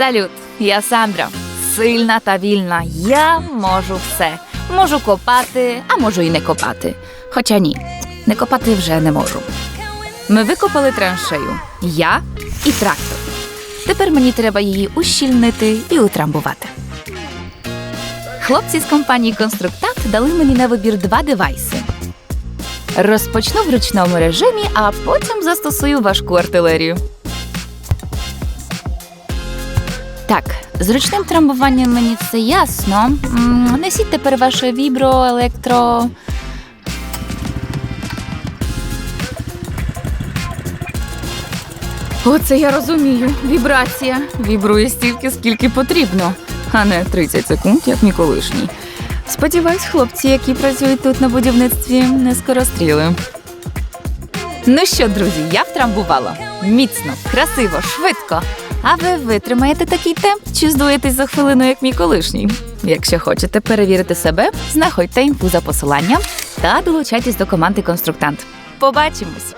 Салют, я Сандра. Сильна та вільна. Я можу все. Можу копати, а можу і не копати. Хоча ні, не копати вже не можу. Ми викопали траншею. Я і трактор. Тепер мені треба її ущільнити і утрамбувати. Хлопці з компанії Конструктат дали мені на вибір два девайси. Розпочну в ручному режимі, а потім застосую важку артилерію. Так, з ручним трамбуванням мені все ясно. Несіть тепер ваше вібро, електро. Оце я розумію. Вібрація. Вібрує стільки, скільки потрібно, а не 30 секунд, як мій колишній. Сподіваюсь, хлопці, які працюють тут на будівництві, не скоростріли. Ну що, друзі, я втрамбувала. Міцно, красиво, швидко. А ви витримаєте такий темп чи здуєтесь за хвилину, як мій колишній? Якщо хочете перевірити себе, знаходьте інфу за посиланням та долучайтесь до команди Конструктант. Побачимось!